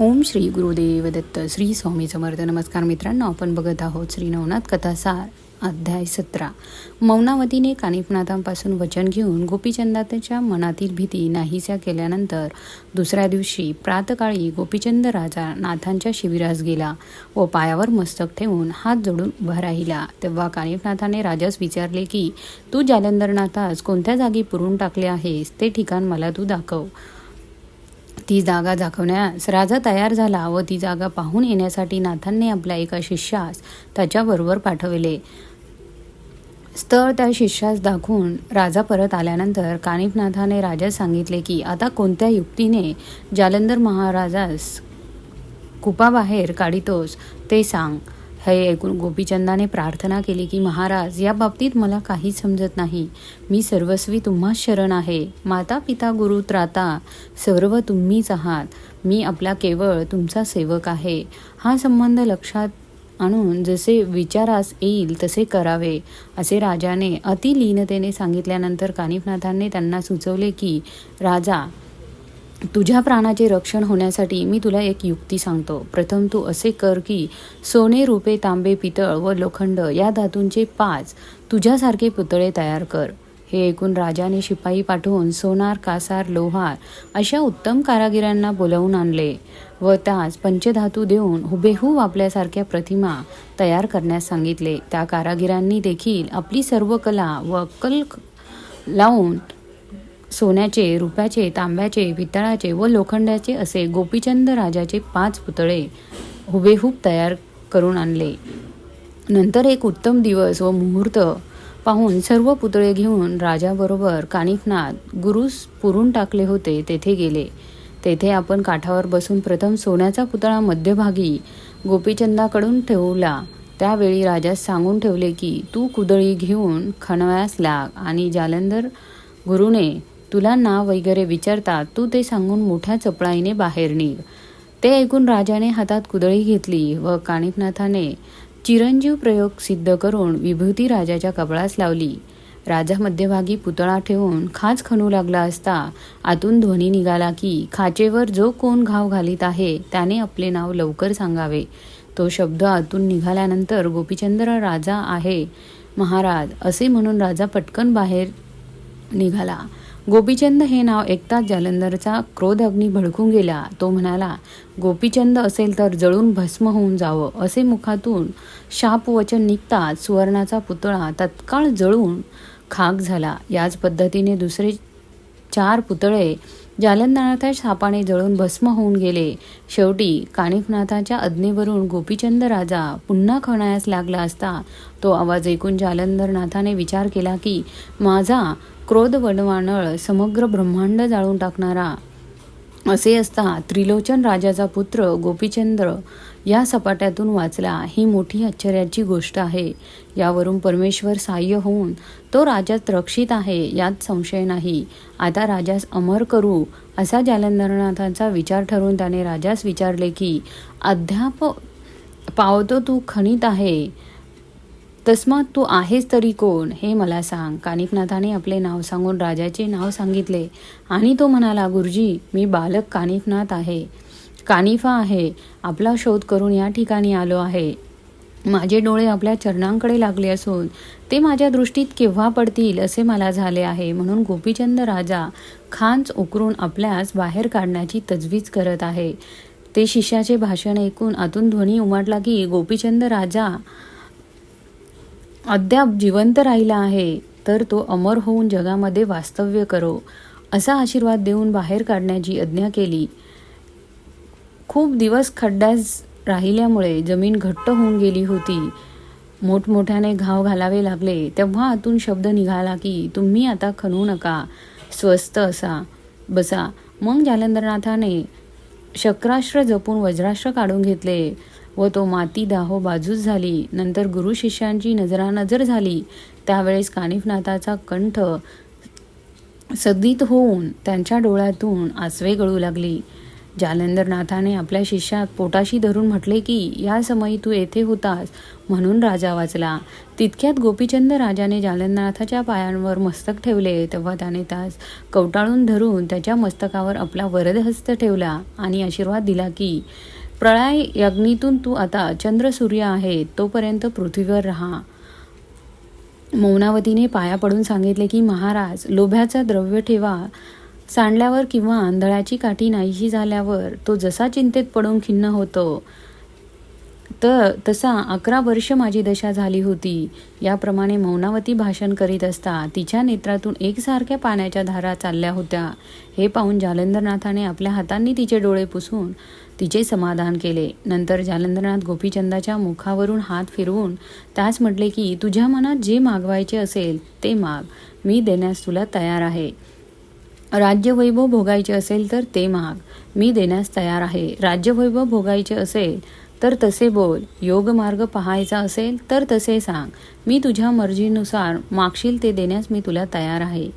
ओम श्री गुरुदेव दत्त श्री स्वामी समर्थ. नमस्कार मित्रांनो आपण बघत आहोत श्री नवनाथ कथासार अध्याय सतरा. मौनावतीने कानिफनाथांपासून वचन घेऊन गोपीचंदाच्या मनातील भीती नाहीसा केल्यानंतर दुसऱ्या दिवशी प्रातकाळी गोपीचंद राजा नाथांच्या शिबिरास गेला व पायावर मस्तक ठेवून हात जोडून उभा राहिला. तेव्हा कानिफनाथाने राजास विचारले की तू जालंधरनाथास कोणत्या जागी पुरून टाकले आहेस? ते ठिकाण मला तू दाखव. ती जागा दाखवण्यास राजा तयार झाला व ती जागा पाहून येण्यासाठी नाथांनी आपल्या एका शिष्यास त्याच्याबरोबर पाठविले. स्थळ त्या शिष्यास दाखवून राजा परत आल्यानंतर कानिफनाथाने राजास सांगितले की आता कोणत्या युक्तीने जालंधर महाराजास कुपाबाहेर काढितोस ते सांग. हे ऐकून गोपीचंदाने प्रार्थना केली की महाराज या बाबतीत मला काहीच समजत नाही. मी सर्वस्वी तुम्हा शरण आहे. माता पिता गुरु त्राता सर्व तुम्हीच आहात. मी आपला केवळ तुमचा सेवक आहे. हा संबंध लक्षात आणून जसे विचारास येईल तसे करावे. असे राजाने अतिलीनतेने सांगितल्यानंतर कानिफनाथांनी त्यांना सुचवले की राजा तुझ्या प्राणाचे रक्षण होण्यासाठी मी तुला एक युक्ती सांगतो. प्रथम तू असे कर की सोने रुपे तांबे पितळ व लोखंड या धातूंचे पाच तुझ्यासारखे पुतळे तयार कर. हे ऐकून राजाने शिपाई पाठवून सोनार कासार लोहार अशा उत्तम कारागिरांना बोलावून आणले व त्यास पंचधातू देऊन हुबेहूब आपल्यासारख्या प्रतिमा तयार करण्यास सांगितले. त्या कारागिरांनी देखील आपली सर्व कला व अक्कल लावून सोन्याचे रुपयाचे तांब्याचे पितळाचे व लोखंडाचे असे गोपीचंद राजाचे पाच पुतळे हुबेहूब तयार करून आणले. नंतर एक उत्तम दिवस व मुहूर्त पाहून सर्व पुतळे घेऊन राजाबरोबर कानिफनाथ गुरुस पुरून टाकले होते तेथे गेले. तेथे आपण काठावर बसून प्रथम सोन्याचा पुतळा मध्यभागी गोपीचंदाकडून ठेवला. त्यावेळी राजास सांगून ठेवले की तू कुदळी घेऊन खणव्यास लाग आणि जालंधर गुरुने तुला नाव वगैरे विचारतात तू ते सांगून मोठ्या चपळाईने बाहेर निघ. ते ऐकून राजाने हातात कुदळी घेतली व कानिफनाथाने चिरंजीव प्रयोग सिद्ध करून विभूती राजाच्या कपाळास लावली. राजा मध्यभागी पुतळा ठेवून खाच खणू लागला असता आतून ध्वनी निघाला की खाचेवर जो कोण घाव घालीत आहे त्याने आपले नाव लवकर सांगावे तो शब्द आतून निघाल्यानंतर गोपीचंद्र राजा आहे महाराज. असे म्हणून राजा पटकन बाहेर निघाला. गोपीचंद हे नाव ऐकताच जालंधरचा क्रोध अग्नी भडकून गेला. तो म्हणाला गोपीचंद असेल तर जळून भस्म होऊन जावं. असे मुखातून शाप वचन निघताच सुवर्णाचा पुतळा तत्काळ जळून खाक झाला. याच पद्धतीने दुसरे चार पुतळे जालंधरनाथा सापाने जळून भस्म होऊन गेले. शेवटी कानिफनाथाच्या अज्ञेवरून गोपीचंद राजा पुन्हा खणायास लागला असता तो आवाज ऐकून जालंधरनाथाने विचार केला की माझा क्रोध वडवानळ समग्र ब्रह्मांड जाळून टाकणारा असे असता त्रिलोचन राजाचा पुत्र गोपीचंद्र या सपाट्यातून वाचला ही मोठी आश्चर्याची गोष्ट आहे. यावरून परमेश्वर साह्य होऊन तो राजात रक्षित आहे यात संशय नाही. आता राजास अमर करू असा जालंधरनाथांचा विचार ठरवून त्याने राजास विचारले की अद्याप पावतो तू खणीत आहे. तस्मात तू आहेस तरी कोण? हे मला सांग. कानिफनाथाने आपले नाव सांगून राजाचे नाव सांगितले आणि तो म्हणाला गुरुजी मी बालक कानिफनाथ आहे. कानिफा आहे. आपला शोध करून या ठिकाणी आलो आहे. माझे डोळे आपल्या चरणांकडे लागले असून ते माझ्या दृष्टीत केव्हा पडतील असे मला झाले आहे. म्हणून गोपीचंद राजा खांच उकरून आपल्यास बाहेर काढण्याची तजवीज करत आहे. ते शिष्याचे भाषण ऐकून आतून ध्वनी उमटला की गोपीचंद राजा अद्याप जिवंत राहिला आहे तर तो अमर होऊन जगामध्ये वास्तव्य करो असा आशीर्वाद देऊन बाहेर काढण्याची आज्ञा केली. खूप दिवस खड्ड्यास राहिल्यामुळे जमीन घट्ट होऊन गेली होती. मोठमोठ्याने घाव घालावे लागले तेव्हा आतून शब्द निघाला की तुम्ही आता खणू नका स्वस्त असा बसा. मग जालंधरनाथाने शक्राश्र जपून वज्राश्र काढून घेतले. व तो माती दाहो बाजूस झाली. नंतर गुरु शिष्यांची नजरानजर झाली. त्यावेळेस कानिफनाथाचा कंठ सदित होऊन त्यांच्या डोळ्यातून आसवे गळू लागली. जालंधरनाथाने आपल्या शिष्यात पोटाशी धरून म्हटले की या समयी तू येथे होतास म्हणून राजा वाचला. तितक्यात गोपीचंद राजाने जालंधरनाथाच्या पायांवर मस्तक ठेवले. तेव्हा त्याने त्यास कवटाळून धरून त्याच्या मस्तकावर आपला वरदहस्त ठेवला आणि आशीर्वाद दिला की प्रळय यज्ञीतून तू आता चंद्र सूर्य आहे तोपर्यंत पृथ्वीवर राहा. मौनावतीने पाया पडून सांगितले की महाराज लोभ्याचा द्रव्य ठेवा. सांडल्यावर किंवा आंधळाची काठी नाहीशी झाल्यावर तो जसा चिंतेत पडून खिन्न होतो तर तसा अकरा वर्ष माझी दशा झाली होती. याप्रमाणे मौनावती भाषण करीत असता तिच्या नेत्रातून एकसारख्या पाण्याच्या धारा चालल्या होत्या. हे पाहून जालंधरनाथाने आपल्या हातांनी तिचे डोळे पुसून तिचे समाधान केले. नंतर जालंधरनाथ गोपीचंदाच्या मुखावरून हात फिरवून त्यास म्हटले की तुझ्या मनात जे मागवायचे असेल ते माग. मी देण्यास तुला तयार आहे. राज्यवैभव भोगायचे असेल तर ते माग. मी देण्यास तयार आहे. राज्यवैभव भोगायचे असेल तर तसे बोल. योगमार्ग पाहायचा असेल तर तसे सांग. मी तुझ्या मर्जीनुसार मागशील ते देण्यास मी तुला तयार आहे.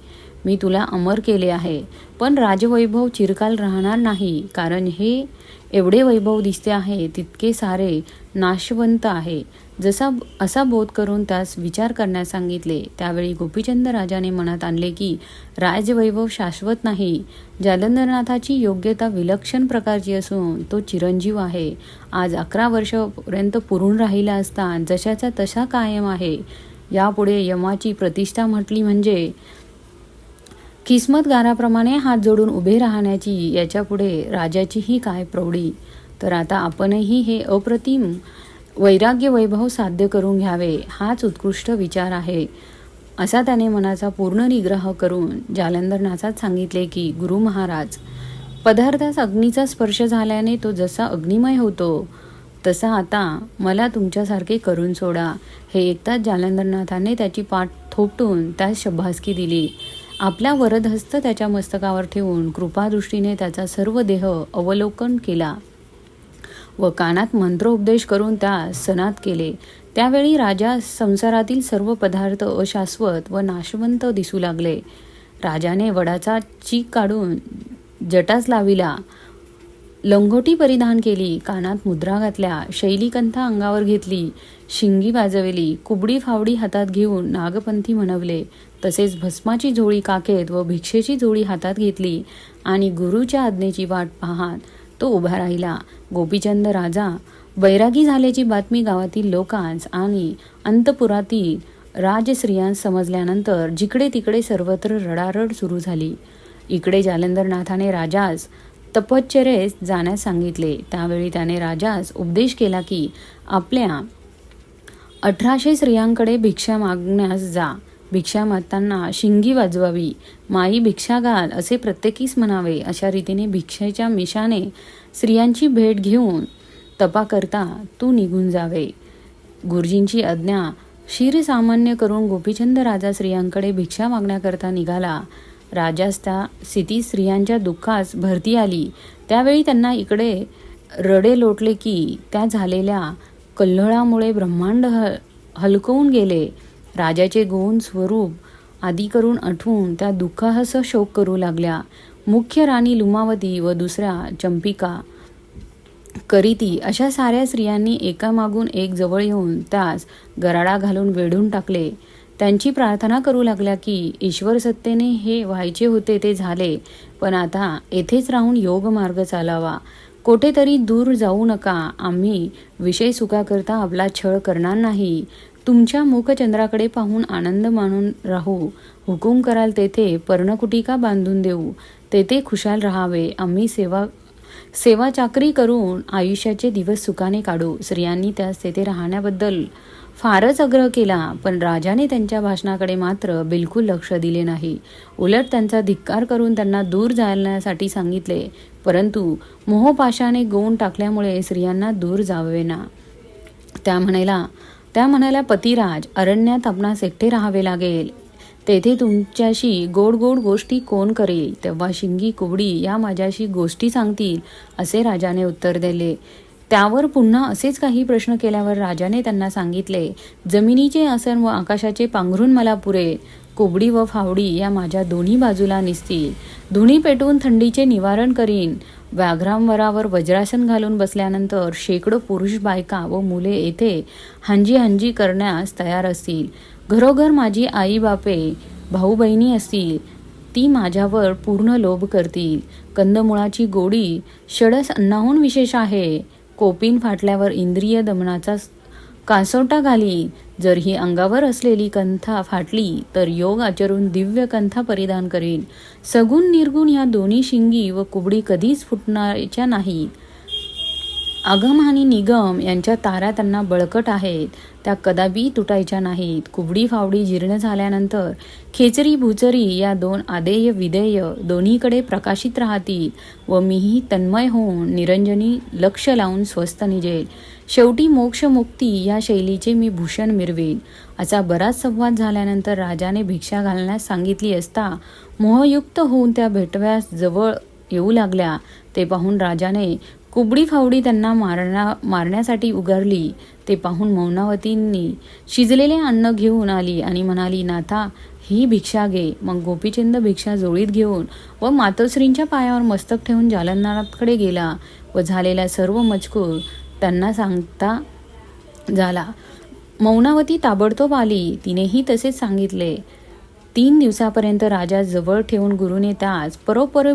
मी तुला अमर केले आहे. पण राजवैभव चिरकाल राहणार नाही. कारण हे एवढे वैभव दिसते आहे तितके सारे नाशवंत आहे. जसा असा बोध करून त्यास विचार करण्यास सांगितले त्यावेळी गोपीचंद राजाने मनात आणले की राजवैभव शाश्वत नाही. जालंधरनाथाची योग्यता विलक्षण प्रकारची असून तो चिरंजीव आहे. आज अकरा वर्षापर्यंत पुरून राहिला असता जशाचा तशा कायम आहे. यापुढे यमाची प्रतिष्ठा म्हटली म्हणजे किस्मतगाराप्रमाणे हात जोडून उभे राहण्याची याच्यापुढे राजाचीही काय प्रौढी? तर आता आपणही हे अप्रतिम वैराग्य वैभव साध्य करून घ्यावे हाच उत्कृष्ट विचार आहे. असा त्याने मनाचा पूर्ण निग्रह करून जालंधरनाथात सांगितले की गुरु महाराज पदार्थास अग्नीचा स्पर्श झाल्याने तो जसा अग्निमय होतो तसा आता मला तुमच्यासारखे करून सोडा. हे एकताच जालंधरनाथाने त्याची पाठ थोपटून त्यास शब्बासकी दिली. आपला वरदहस्त त्याच्या मस्तकावर ठेवून कृपादृष्टीने त्याचा सर्व देह अवलोकन केला व कानात मंत्रोपदेश करून त्या सनात केले. त्यावेळी राजा संसारातील सर्व पदार्थ अशाश्वत व नाशवंत दिसू लागले. राजाने वडाचा चीक काढून जटास लाविला. लंगोटी परिधान केली कानात मुद्रा घातल्या शैलीकंथा अंगावर घेतली शिंगी वाजविली कुबडी फावडी हातात घेऊन नागपंथी म्हणवले. तसेच भस्माची झोळी काकेत व भिक्षेची झोळी हातात घेतली आणि गुरुच्या आज्ञेची वाट पाहत तो उभा राहिला. गोपीचंद राजा बैरागी झाल्याची बातमी गावातील लोकांस आणि अंतपुरातील राजस्त्रियांस समजल्यानंतर जिकडे तिकडे सर्वत्र रडारड सुरू झाली. इकडे जालंधरनाथाने राजास तपश्चर्येस जाण्यास सांगितले. त्यावेळी त्याने राजास उपदेश केला की आपल्या अठराशे स्त्रियांकडे भिक्षा मागण्यास जा. भिक्षा मागताना शिंगी वाजवावी. माई भिक्षा घाल असे प्रत्येकीस म्हणावे अशा रीतीने भिक्षेच्या मिशाने स्त्रियांची भेट घेऊन तपा करता तू निघून जावे. गुरुजींची आज्ञा शिरसामान्य करून गोपीचंद राजा स्त्रियांकडे भिक्षा मागण्याकरता निघाला. राजास त्या स्थिती स्त्रियांच्या दुःखास भरती आली. त्यावेळी त्यांना इकडे रडे लोटले की त्या झालेल्या कल्हळामुळे ब्रह्मांड ह हलकवून गेले. राजाचे गुण स्वरूप आदी करून आठवून त्या दुःखास शोक करू लागल्या. मुख्य राणी लुमावती व दुसऱ्या चंपिका करीती अशा साऱ्या स्त्रियांनी एकामागून एक जवळ येऊन त्यास गराडा घालून वेढून टाकले. त्यांची प्रार्थना करू लागल्या की ईश्वर सत्तेने हे व्हायचे होते ते झाले पण आता येथेच राहून योग मार्ग चालावा. कोठेतरी दूर जाऊ नका आम्ही विषय सुखाकरता आपला छळ करणार नाही. तुमच्या मुखचंद्राकडे पाहून आनंद मानून राहू. हुकूम कराल तेथे पर्णकुटिका बांधून देऊ. तेथे खुशाल राहावे. आम्ही सेवा सेवा चाकरी करून आयुष्याचे दिवस सुखाने काढू. स्त्रियांनी त्यास तेथे राहण्याबद्दल फारच आग्रह केला पण राजाने त्यांच्या भाषणाकडे मात्र बिलकुल लक्ष दिले नाही. उलट त्यांचा धिक्कार करून त्यांना दूर जाण्यासाठी सांगितले. परंतु मोहपाशाने गोवून टाकल्यामुळे स्त्रियांना दूर जावेना त्या म्हणायला त्या म्हणाल्या पतिराज अरण्यात आपणास एकटे राहावे लागेल. तेथे तुमच्याशी गोड गोड गोष्टी कोण करेल? तेव्हा शिंगी कुबडी या माझ्याशी गोष्टी सांगतील असे राजाने उत्तर दिले. त्यावर पुन्हा असेच काही प्रश्न केल्यावर राजाने त्यांना सांगितले जमिनीचे आसन व आकाशाचे पांघरून मला पुरे. कोबडी व फावडी या माझ्या दोन्ही बाजूला निसतील. धुणी पेटवून थंडीचे निवारण करीन. व्याघ्रांवरावर वज्रासन घालून बसल्यानंतर शेकडो पुरुष बायका व मुले येथे हंजी हंजी करण्यास तयार असतील. घरोघर माझी आई बापे भाऊ बहिणी असतील ती माझ्यावर पूर्ण लोभ करतील. कंदमुळाची गोडी षडस अन्नाहून विशेष आहे. कोपीन फाटल्यावर इंद्रिय दमनाचा कासोटा घाली. जर ही अंगावर असलेली कंथा फाटली तर योग आचरून दिव्य कंथा परिधान करीन. सगुण निर्गुण या दोन्ही शिंगी व कुबडी कधीच फुटण्याच्या नाहीत. आगम आणि निगम यांच्या तारा त्यांना बळकट आहेत. त्या कदापि तुटायच्या नाहीत. कुबडी फावडी जीर्ण झाल्यानंतर खेचरी भुचरी या दोन आदेय विधेय दोन्हीकडे प्रकाशित राहतील व मीही तन्मय होऊन निरंजनी लक्ष लावून स्वस्थ निजेल. शेवटी मोक्षमुक्ती या शैलीचे मी भूषण मिरवेन. असा बराच संवाद झाल्यानंतर राजाने भिक्षा घालण्यास सांगितली असता मोहयुक्त होऊन त्या भेटव्यास जवळ येऊ लागल्या. ते पाहून राजाने कुबडी फावडी त्यांना मारण्या मारण्यासाठी उगारली. ते पाहून मौनावतींनी शिजलेले अन्न घेऊन आली आणि म्हणाली नाथा ही भिक्षा घे. मग गोपीचंद भिक्षा जोळीत घेऊन व मातोश्रींच्या पायावर मस्तक ठेवून जालनाथकडे गेला व झालेला सर्व मजकूर त्यांना सांगता झाला. मौनावती ताबडतोब आली. तिनेही तसेच सांगितले. तीन दिवसापर्यंत राजा जवळ ठेवून गुरुने त्यास परोपर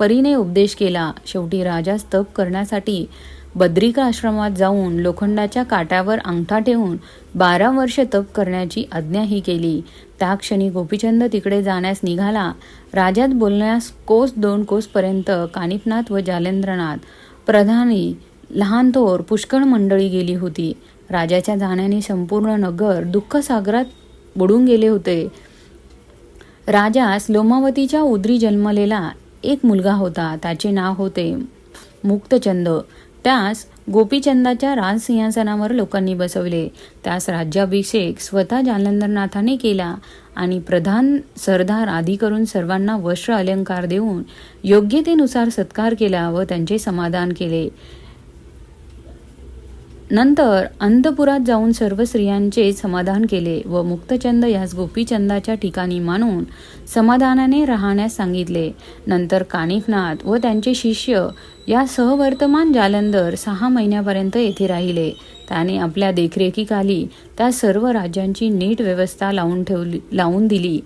परीने उपदेश केला. शेवटी राजास तप करण्यासाठी बद्रिका आश्रमात जाऊन लोखंडाच्या काट्यावर अंगठा ठेवून बारा वर्ष तप करण्याची आज्ञाही केली. त्या क्षणी गोपीचंद तिकडे जाण्यास निघाला. राजात बोलण्यास कोस दोन कोसपर्यंत कानिपनाथ व जालेंद्रनाथ प्रधानी लहान थोर पुष्कळ मंडळी गेली होती. राजाच्या जाण्याने संपूर्ण नगर दुःखसागरात बुडून गेले होते. राजास लोमावतीच्या उदरी जन्मलेला एक मुलगा होता त्याचे नाव होते मुक्तचंद. त्यास गोपीचंदाच्या राजसिंहासनावर लोकांनी बसवले. त्यास राज्याभिषेक स्वतः जालंधरनाथाने केला आणि प्रधान सरदार आदी करून सर्वांना वस्त्र अलंकार देऊन योग्यतेनुसार सत्कार केला व त्यांचे समाधान केले. नंतर अंतपुरात जाऊन सर्व स्त्रियांचे समाधान केले व मुक्तचंद यास गोपीचंदाच्या ठिकाणी मानून समाधानाने राहण्यास सांगितले. नंतर काणिकनाथ व त्यांचे शिष्य या सहवर्तमान जालंधर सहा महिन्यापर्यंत येथे राहिले. त्याने आपल्या देखरेखीखाली त्या सर्व राज्यांची नीट व्यवस्था लावून ठेवली लावून दिली.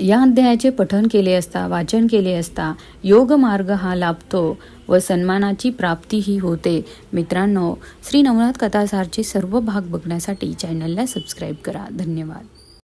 या अध्यायाचे पठन केले असता वाचन केले असता योग मार्ग हा लाभतो. व सन्मानाची प्राप्तीही होते. मित्रांनो श्री नवनाथ कथासारचे सर्व भाग बघण्यासाठी चॅनलला सबस्क्राईब करा. धन्यवाद.